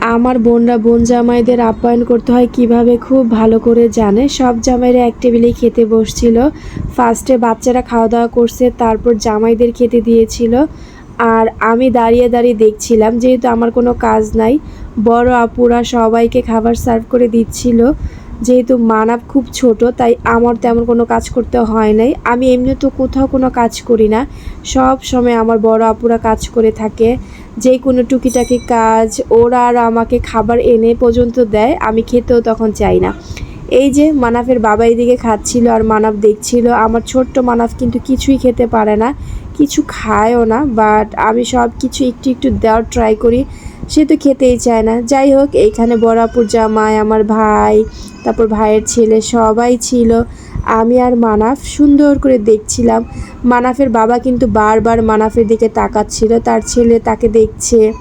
আমার বোনরা বোন জামাইদের আপ্যায়ন করতে হয় কীভাবে খুব ভালো করে জানে। সব জামাইরা এক টেবিলেই খেতে বসছিল। ফার্স্টে বাচ্চারা খাওয়া দাওয়া করছে, তারপর জামাইদের খেতে দিয়েছিল। আর আমি দাঁড়িয়ে দাঁড়িয়ে দেখছিলাম, যেহেতু আমার কোনো কাজ নাই, বড় আপুরা সবাইকে খাবার সার্ভ করে দিচ্ছিল। যেহেতু মানাব খুব ছোট, তাই আমার তেমন কোনো কাজ করতে হয় নাই। আমি এমনি তো কোথাও কোনো কাজ করি না। সব সময় আমার বড় আপুরা কাজ করে থাকে। যে কোনো টুকিটাকি কাজ ওরা আর আমাকে খাবার এনে পর্যন্ত দেয়, আমি খেতেও তখন চাই না। এই যে মানাফের বাবা এদিকে খাচ্ছিল আর মানাফ দেখছিল, আমার ছোট্ট মানাফ কিন্তু কিছুই খেতে পারে না, কিছু খায়ও না বাট আমি সব কিছু একটু একটু দেওয়ার ট্রাই করি, সে তো খেতেই চায় না। যাই হোক, এইখানে বড়াপুর জামাই, আমার ভাই, তারপর ভাইয়ের ছেলে সবাই ছিল। আমি আর মানাফ সুন্দর করে দেখছিলাম। মানাফের বাবা কিন্তু বারবার মানাফের দিকে তাকাচ্ছিল, তার ছেলে তাকে দেখছে।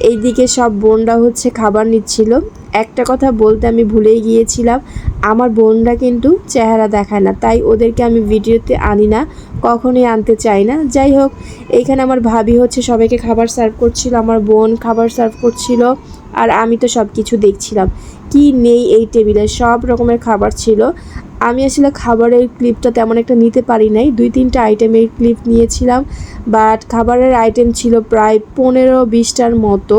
এইদিকে সব বোনরা হচ্ছে খাবার নিচ্ছিল। একটা কথা বলতে আমি ভুলেই গিয়েছিলাম, আমার বোনরা কিন্তু চেহারা দেখায় না, তাই ওদেরকে আমি ভিডিওতে আনি না, কখনোই আনতে চাই না। যাই হোক, এইখানে আমার ভাবি হচ্ছে সবাইকে খাবার সার্ভ করছিল, আমার বোন খাবার সার্ভ করছিল, আর আমি তো সব কিছু দেখছিলাম। কি নেই এই টেবিলে? সব রকমের খাবার ছিল। আমি আসলে খাবারের ক্লিপটা তেমন একটা নিতে পারি নাই। দুই, তিনটা আইটেমের ক্লিপ নিয়েছিলাম বাট খাবারের আইটেম ছিল প্রায় পনেরো, বিশটার মতো।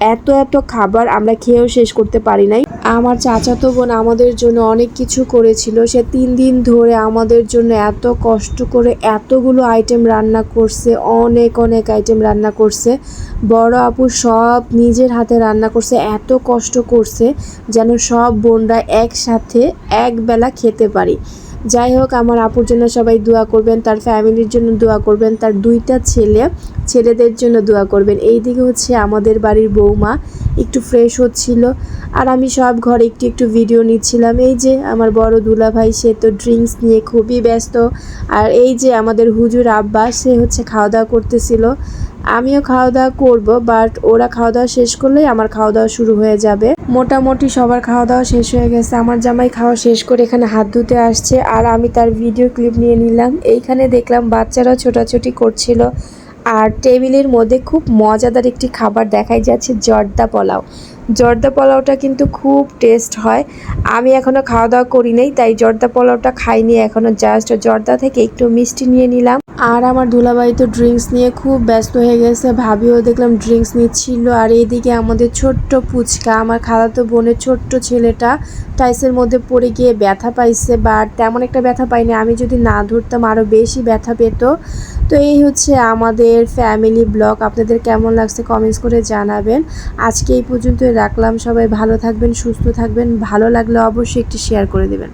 এত এত খাবার আমরা খেয়েও শেষ করতে পারি নাই। আমার চাচাতো বোন আমাদের জন্য অনেক কিছু করেছিল। সে তিন দিন ধরে আমাদের জন্য এত কষ্ট করে এতগুলো আইটেম রান্না করছে, অনেক অনেক আইটেম রান্না করছে। বড় আপু সব নিজের হাতে রান্না করছে, এত কষ্ট করছে যেন সব বোনরা একসাথে একবেলা খেতে পারি। যাই হোক, আমার আপুর জন্য সবাই দোয়া করবেন, তার ফ্যামিলির জন্য দোয়া করবেন, তার দুইটা ছেলে, ছেলেদের জন্য দোয়া করবেন। এই দিকে হচ্ছে আমাদের বাড়ির বৌমা একটু ফ্রেশ হচ্ছিল আর আমি সব ঘরে একটু একটু ভিডিও নিচ্ছিলাম। এই যে আমার বড় দুলা ভাই সে তো ড্রিঙ্কস নিয়ে খুবই ব্যস্ত। আর এই যে আমাদের হুজুর আব্বা, সে হচ্ছে খাওয়া দাওয়া করতেছিল। আমিও খাওয়া দাওয়া করব বাট ওরা খাওয়া দাওয়া শেষ করলেই আমার খাওয়া দাওয়া শুরু হয়ে যাবে। মোটামুটি সবার খাওয়া দাওয়া শেষ হয়ে গেছে। আমার জামাই খাওয়া শেষ করে এখানে হাত ধুতে আসছে আর আমি তার ভিডিও ক্লিপ নিয়ে নিলাম। এইখানে দেখলাম বাচ্চারা ছোটাছুটি করছিল আর টেবিলের মধ্যে খুব মজাদার একটি খাবার দেখাই যাচ্ছে, জর্দা পোলাও। জর্দা পোলাওটা কিন্তু খুব টেস্ট হয়। আমি এখনও খাওয়া দাওয়া করি নাই তাই জর্দা পোলাওটা খাইনি এখনও জাস্ট জর্দা থেকে একটু মিষ্টি নিয়ে নিলাম। আর আমার দুলাবাই তো ড্রিঙ্কস নিয়ে খুব ব্যস্ত হয়ে গেছে, ভাবিও দেখলাম ড্রিঙ্কস নিচ্ছিল। আর এইদিকে আমাদের ছোট্ট পুচকা, আমার খালাতো বোনের ছোট্ট ছেলেটা টাইসের মধ্যে পড়ে গিয়ে ব্যথা পাইছে বাট তেমন একটা ব্যথা পাইনি। আমি যদি না ধরতাম আরও বেশি ব্যথা পেত। তো এই হচ্ছে আমাদের ফ্যামিলি ব্লগ আপনাদের কেমন লাগছে কমেন্টস করে জানাবেন। আজকে এই পর্যন্ত রাখলাম। সবাই ভালো থাকবেন সুস্থ থাকবেন। ভালো লাগলে অবশ্যই একটি শেয়ার করে দেবেন।